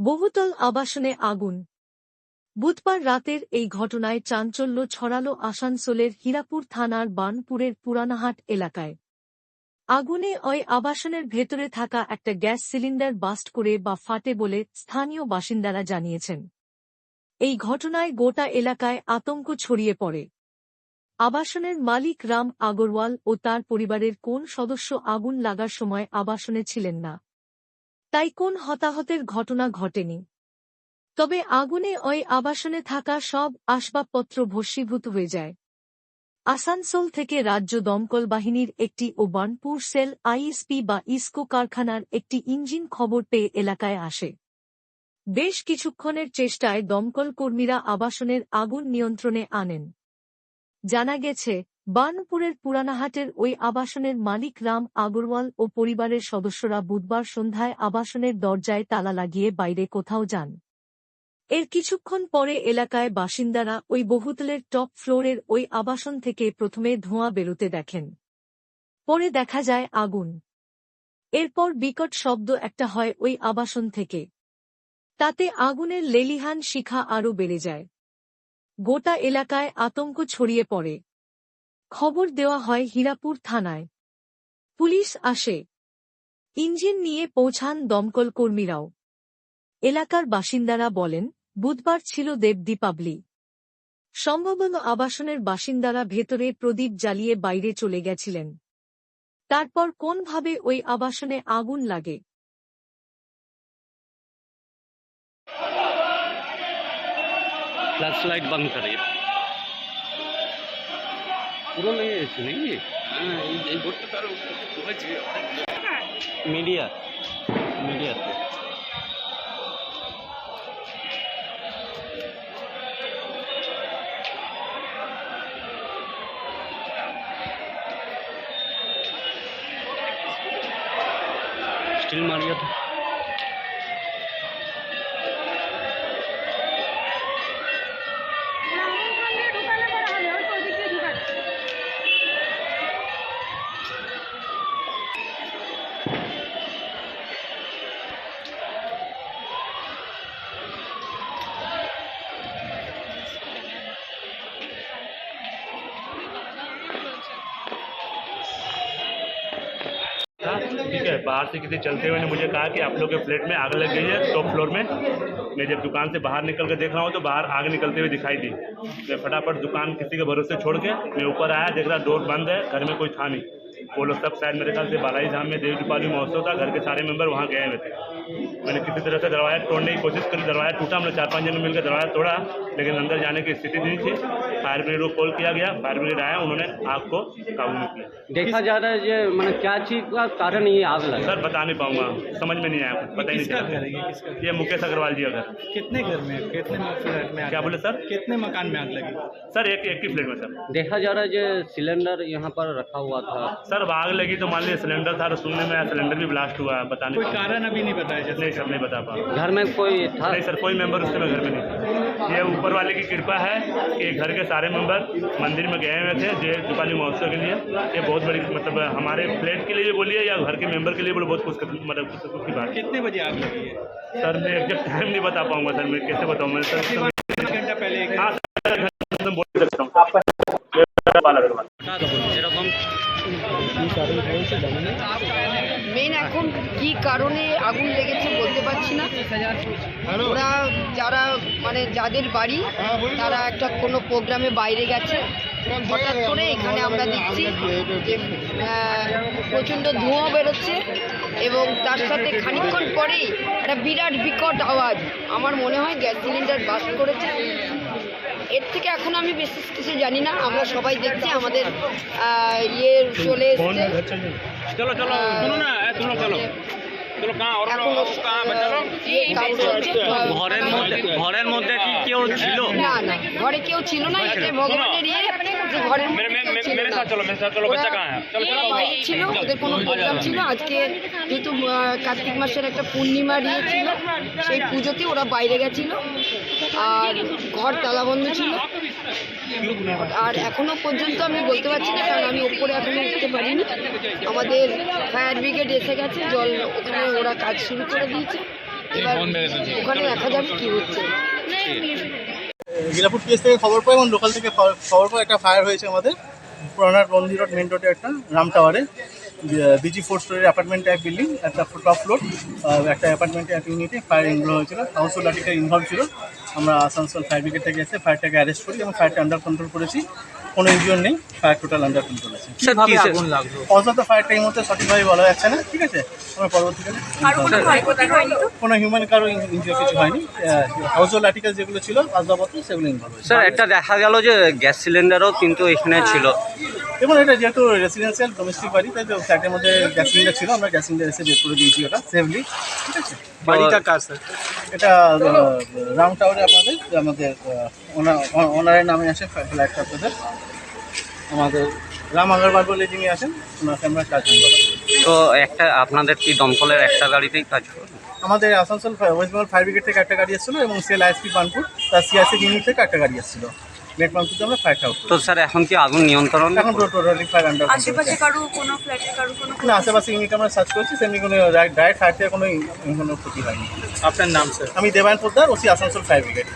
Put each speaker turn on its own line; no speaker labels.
বহুতল আবাসনে আগুন। বুধবার রাতের এই ঘটনায় চাঞ্চল্য ছড়ালো আসানসোলের হীরাপুর থানার বানপুরের পুরানাহাট এলাকায়। আগুনে ওই আবাসনের ভেতরে থাকা একটা গ্যাস সিলিন্ডার বাস্ট করে বা ফাটে বলে স্থানীয় বাসিন্দারা জানিয়েছেন। এই ঘটনায় গোটা এলাকায় আতঙ্ক ছড়িয়ে পড়ে। আবাসনের মালিক রাম আগরওয়াল ও তার পরিবারের কোন সদস্য আগুন লাগার সময় আবাসনে ছিলেন না। তাই কোন হতাহতের ঘটনা ঘটেনি? তবে আগুনে ওই আবাসনে থাকা সব আসবাবপত্র ভস্মীভূত হয়ে যায়। আসানসোল থেকে রাজ্য দমকল বাহিনীর একটি ও বার্নপুর সেল আইএসপি বা ইসকো কারখানার একটি ইঞ্জিন খবর পেয়ে এলাকায় আসে। বেশ কিছুক্ষণের চেষ্টায় দমকল কর্মীরা আবাসনের আগুন নিয়ন্ত্রণে আনেন। জানা গেছে বার্নপুরের পুরানাহাটের ওই আবাসনের মালিক রাম আগরওয়াল ও পরিবারের সদস্যরা বুধবার সন্ধ্যায় আবাসনের দরজায় তালা লাগিয়ে বাইরে কোথাও যান। এর কিছুক্ষণ পরে এলাকায় বাসিন্দারা ওই বহুতলের টপ ফ্লোরের ওই আবাসন থেকে প্রথমে ধোঁয়া বেরোতে দেখেন। পরে দেখা যায় আগুন। এরপর বিকট শব্দ একটা হয় ওই আবাসন থেকে। তাতে আগুনের লেলিহান শিখা আরও বেড়ে যায়। গোটা এলাকায় আতঙ্ক ছড়িয়ে পড়ে। খবর দেওয়া হয় হীরাপুর থানায়। পুলিশ আসে। ইঞ্জিন নিয়ে পৌঁছান দমকল কর্মীরাও। এলাকার বাসিন্দারা বলেন, বুধবার ছিল দেব দীপাবলি। সম্ভবত আবাসনের বাসিন্দারা ভেতরে প্রদীপ জ্বালিয়ে বাইরে চলে গেছিলেন। তারপর কোনভাবে ওই আবাসনে আগুন লাগে?
ফ্ল্যাশলাইট বন্ধ করে পুরনো হয়ে গেছে নাকি
এই
মিডিয়া মিডিয়াতে। স্টিল
মারিয়াতে
था। ठीक है, बाहर से किसी चलते हुए ने मुझे कहा कि आप लोग के फ्लैट में आग लग गई है, टॉप फ्लोर में। मैं जब दुकान से बाहर निकल कर देख रहा हूँ तो बाहर आग निकलते हुए दिखाई दी। मैं फटाफट दुकान किसी के भरोसे छोड़ के, मैं ऊपर आया, देख रहा, डोर बंद है, घर में कोई था नहीं। वो लोग सब शायद मेरे ख्याल से बालाई धाम में देवी दीपावली महोत्सव था घर के सारे मेंबर वहाँ गए हुए थे। मैंने किसी तरह से दरवाज़ा तोड़ने की कोशिश करी दरवाज़ा टूटा हमने चार पाँच जन मिलकर दरवाज़ा तोड़ा लेकिन अंदर जाने की स्थिति नहीं थी। फायर ब्रिगेड को कॉल किया गया फायर ब्रिगेड आया उन्होंने आग को काबू में किया।
देखा जा रहा है ये मैंने क्या चीज़ का कारण ये आग लगा?
सर बता नहीं पाऊँगा समझ में नहीं आया पता ही नहीं चला
ये
मुकेश अग्रवाल जी अगर
कितने घर में कितने फ्लैट में
क्या बोले सर?
कितने मकान में आग लगी?
सर एक एक ही फ्लैट में सर।
देखा जा रहा है ये सिलेंडर यहाँ पर रखा हुआ था।
सर आग लगी तो मान लीजिए सिलेंडर था तो सुनने में आया सिलेंडर भी ब्लास्ट हुआ है बता नहीं
कोई कारण अभी नहीं बताया जैसे
नहीं सर नहीं बता पाऊँगा
घर में कोई था
नहीं सर कोई मेंबर उस समय घर में नहीं था ये ऊपर वाले की कृपा है कि घर के सारे मेंबर मंदिर में गए हुए थे जय दीपावली महोत्सव के लिए ये बहुत बड़ी मतलब हमारे फ्लैट के लिए बोलिए या घर के मेंबर के लिए बोले बहुत खुश मतलब की बात
कितने बजे आग लगी है
सर मैं एग्जैक्ट टाइम नहीं बता पाऊँगा सर मैं कैसे बताऊँ मैं सर
घंटा पहले
हाँ सर मैं बोल सकता हूँ
মেন এখন কি কারণে আগুন লেগেছে বলতে পারছি না। ওরা যারা মানে যাদের বাড়ি তারা একটা কোনো প্রোগ্রামে বাইরে গেছে। হঠাৎ করে এখানে আমরা দেখছি যে প্রচণ্ড ধোঁয়া বেরোচ্ছে এবং তার সাথে খানিকক্ষণ পরেই একটা বিরাট বিকট আওয়াজ। আমার মনে হয় গ্যাস সিলিন্ডার বাস্ট করেছে। এর থেকে এখন আমি বিশেষ কিছু জানি না। আমরা সবাই দেখছি আমাদের ইয়ে চলে এসছে।
চলো চলো শুনো না চলো। চলো।
ঘরের মধ্যে ঘরের মধ্যে কি কেউ ছিল?
না না ঘরে কেউ ছিল না এটা ভগবানের ইয়ে। যে ঘরের
মেরে
মধ্যে ছিল
মেরে
না।
সাথ চলো মেরে সাথ চলো বাচ্চা কাঁ চলো চলো
বাইরে ছিল ওদের কোনো প্রোগ্রাম ছিল আজকে যেহেতু কার্তিক মাসের একটা পূর্ণিমার ইয়ে ছিল সেই পুজোতে ওরা বাইরে গেছিল। আর ঘর তালাবন্ধ ছিল। আর এখনও পর্যন্ত আমি বলতে পারছি না কারণ আমি ওপরে এখনও উঠতে পারিনি। আমাদের ফায়ার ব্রিগেড এসে গেছে জল ওখানে ওরা কাজ শুরু করে দিয়েছে। এবার ওখানে দেখা যাবে কি হচ্ছে।
গিরাপুর পিএস থেকে খবর পাই এবং লোকাল থেকে খবর- পাই। একটা ফায়ার হয়েছে আমাদের। পুরানার বন্দি রোড মেন রোডে একটা, রাম টাওয়ারে বিজি ফোর স্টোরের অ্যাপার্টমেন্ট এক বিল্ডিং একটা টপ ফ্লোর একটা অ্যাপার্টমেন্টে এক ইউনিটে ফায়ার ইনভলভ হয়েছিল। হাউসফুল আর্টিকেল ইনভলভ ছিল। আমরা আসানসোল ফায়ার ব্রিগেড থেকে এসে ফায়ারটাকে অ্যারেস্ট করি এবং ফায়ারটা আন্ডার কন্ট্রোল করেছি। কোনো ইনজিওর নেই ফায়ার টোটাল আন্ডার কন্ট্রোল আছে। অন্তত ফায়ারটা এই মুহূর্তে সঠিকভাবে বলা যাচ্ছে না ঠিক আছে? আমরা পরবর্তীকালে কোনো হিউম্যান কারও ইনজিওর কিছু হয়নি। হাউস হোল্ড আর্টিকেল যেগুলো ছিল আসবাবপত্র সেগুলো ইনভলভ হয়েছে।
স্যার একটা দেখা গেল যে গ্যাস সিলিন্ডারও কিন্তু এখানে ছিল।
এবং এটা যেহেতু রেসিডেন্সিয়াল ডোমেস্টিক বাড়ি তাই তো ফ্ল্যাটের মধ্যে গ্যাস সিলিন্ডার ছিল। আমরা গ্যাস সিলিন্ডার এসে বের করে দিয়েছি ওটা সেফলি ঠিক আছে?
বাড়িটা
কার স্যার এটা রাউন্ড টাওয়ারে আপনাদের আমাদের ওনার ওনারের নামে আসে ফ্ল্যাটটা আপনাদের। আমাদের রাম আগরওয়াল বলে যিনি আছেন ওনাকে আমরা কাজ করব।
তো একটা আপনাদের কি দমকলের একটা গাড়িতেই কাজ
আমাদের Asansol West Bengal fire brigade থেকে একটা গাড়ি এসেছিল এবং সেল আইএসপি বানপুর তার সিআরসি ইউনিট থেকে একটা গাড়ি এসেছিল। নেট বানপুরতে আমরা ফায়ার আউট
তো স্যার এখন কি আগুন নিয়ন্ত্রণ?
এখন টোটালি ফায়ার আন্ডার
আশেপাশে কারও কোনো ফ্ল্যাটে কারও কোনো
না আশেপাশে ইউনিট আমরা সার্চ করছি সেমনি কোনো ডাইরেক্ট ফায়ার থেকে কোনো কোনো ক্ষতি হয়নি।
আপনার নাম স্যার
আমি Debayan Poddar OC Asansol fire brigade